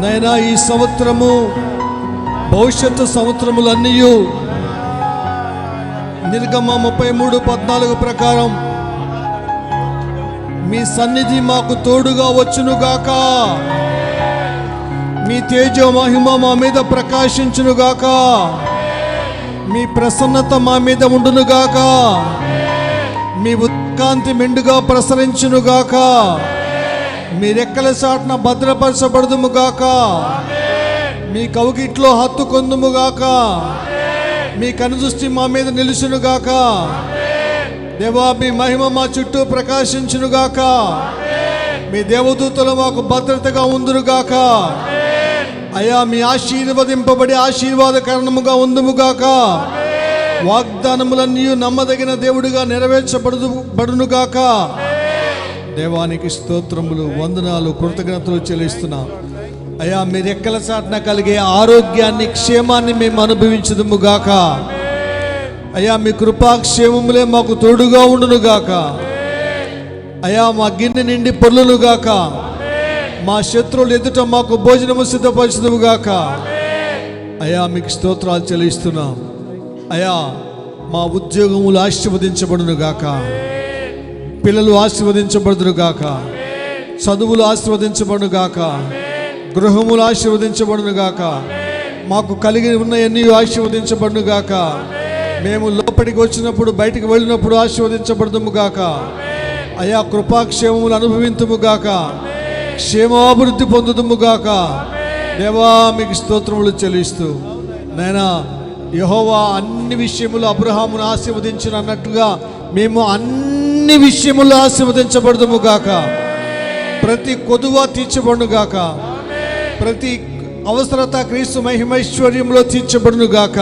నైనా ఈ సంవత్సరము భవిష్యత్తు సంవత్సరములన్నీ నిర్గమ ముప్పై మూడు పద్నాలుగు ప్రకారం మీ సన్నిధి మాకు తోడుగా వచ్చునుగాక. మీ తేజ మహిమ మా మీద ప్రకాశించునుగాక. మీ ప్రసన్నత మా మీద ఉండునుగాక. మీ ఉత్కాంతి మెండుగా ప్రసరించునుగాక. మీ రెక్కల చాటున భద్రపరచబడుదుముగాక మీ కౌగిట్లో హత్తుకొందుముగాక మీ కనుదృష్టి మా మీద నిలుచునుగాక దేవా మీ మహిమ మా చుట్టూ ప్రకాశించునుగాక మీ దేవదూతలు మాకు భద్రతగా ఉందురుగాక అయా మీ ఆశీర్వదింపబడి ఆశీర్వాదకరణముగా ఉందుముగాక వాగ్దానములన్నీ నమ్మదగిన దేవుడిగా నెరవేర్చబడు బడునుగాక దేవానికి స్తోత్రములు వందనాలు కృతజ్ఞతలు చెల్లిస్తున్నాం. అయ్యా మీరు ఎక్కల చాటున కలిగే ఆరోగ్యాన్ని క్షేమాన్ని మేము అనుభవించదుముగాక. అయ్యా మీ కృపాక్షేమములే మాకు తోడుగా ఉండునుగాక. అయా మా గిన్నె నిండి పొర్లునుగాక. మా శత్రువులు ఎదుట మాకు భోజనము సిద్ధపరచుదువుగాక అయా మీకు స్తోత్రాలు చెల్లిస్తున్నాం. అయా మా ఉద్యోగములు ఆశీర్వదించబడునుగాక. పిల్లలు ఆశీర్వదించబడుదురుగాక చదువులు ఆశీర్వదించబడును గాక. గృహములు ఆశీర్వదించబడునుగాక మాకు కలిగి ఉన్న ఎన్ని ఆశీర్వదించబడునుగాక మేము లోపలికి వచ్చినప్పుడు బయటికి వెళ్ళినప్పుడు ఆశీర్వదించబడదుముగాక అయా కృపాక్షేమములు అనుభవింతుముగాక క్షేమాభివృద్ధి పొందుదుముగాక దేవా మీకు స్తోత్రములు చెల్లిస్తూ. నైనా యహోవా అన్ని విషయములు అబ్రహామును ఆశీర్వదించిన అన్నట్టుగా మేము అన్ని విషయములు ఆశీర్వదించబడదుము గాక. ప్రతి కొదువ తీర్చబడును గాక. ప్రతి అవసరత క్రీస్తు మహిమైశ్వర్యంలో తీర్చబడును గాక.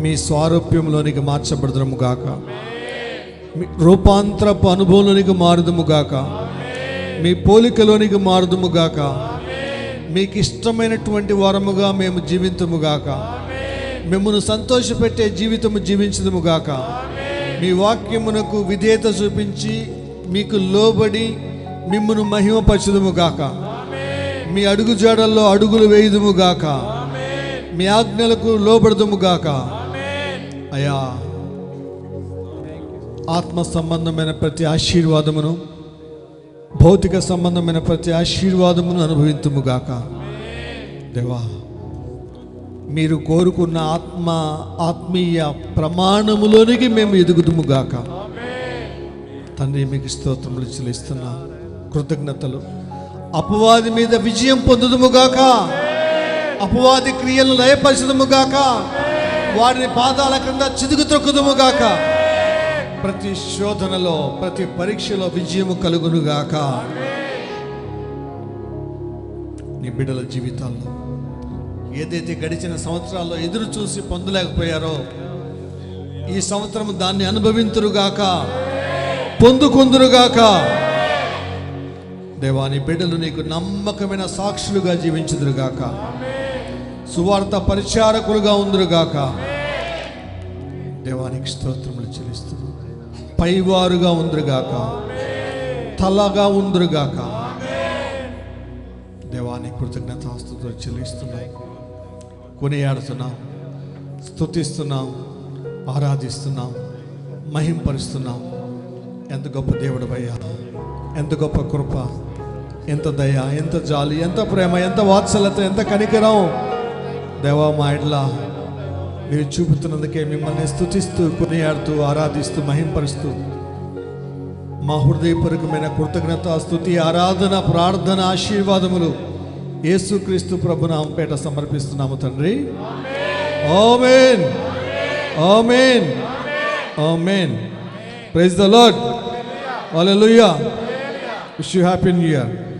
మీ స్వారూప్యంలోనికి మార్చబడదుము గాక. మీ రూపాంతరపు అనుభవంలోనికి మారుదుము గాక. మీ పోలికలోనికి మారుదుము గాక. మీకు ఇష్టమైనటువంటి వారముగా మేము జీవింతుముగాక మిమ్మల్ని సంతోషపెట్టే జీవితము జీవించదుముగాక మీ వాక్యమునకు విధేయత చూపించి మీకు లోబడి మిమ్మను మహిమపరచదుము గాక. మీ అడుగు జాడల్లో అడుగులు వేయుదుముగాక మీ ఆజ్ఞలకు లోబడదుముగాక అయా ఆత్మ సంబంధమైన ప్రతి ఆశీర్వాదమును భౌతిక సంబంధమైన ప్రతి ఆశీర్వాదమును అనుభవింతుముగాక దేవా మీరు కోరుకున్న ఆత్మ ఆత్మీయ ప్రమాణములోనికి మేము ఎదుగుదుముగాక తండ్రి మీకు స్తోత్రములు చెల్లిస్తున్నా. కృతజ్ఞతలు. అపవాది మీద విజయం పొందుదుముగాక అపవాది క్రియలను లయపరచుదుముగాక వారిని పాదాల క్రింద చిదుగు త్రొక్కుదుముగాక ప్రతి శోధనలో ప్రతి పరీక్షలో విజయము కలుగునుగాక నీ బిడ్డల జీవితాల్లో ఏదైతే గడిచిన సంవత్సరాల్లో ఎదురు చూసి పొందలేకపోయారో ఈ సంవత్సరం దాన్ని అనుభవింతురుగాక పొందుకుందురుగాక. దేవాని బిడ్డలు నీకు నమ్మకమైన సాక్షులుగా జీవించుదురుగాక. సువార్త పరిచారకులుగా ఉందురుగాక. దేవానికి స్తోత్రములు చెల్లిస్తుంది పైవారుగా ఉందిరుగాక. తలగా ఉందిరుగాక. దేవానికి కృతజ్ఞతాస్తుతులు చెల్లిస్తున్నాయి కొనియాడుతున్నాం స్థుతిస్తున్నాం ఆరాధిస్తున్నాం మహింపరుస్తున్నాం. ఎంత గొప్ప దేవుడు అయ్యా ఎంత గొప్ప కృప ఎంత దయ ఎంత జాలి ఎంత ప్రేమ ఎంత వాత్సలత ఎంత కనికరం. దేవా మా ఇడ్లా మీరు చూపుతున్నందుకే మిమ్మల్ని స్తుతిస్తూ కొనియాడుతూ ఆరాధిస్తూ మహింపరుస్తూ మా హృదయపూర్వకమైన కృతజ్ఞత స్థుతి ఆరాధన ప్రార్థన ఆశీర్వాదములు యేసుక్రీస్తు ప్రభునాంపేట సమర్పిస్తున్నాము తండ్రి. Amen. Amen. Amen. Praise the lord. Hallelujah. Wish you happy new year.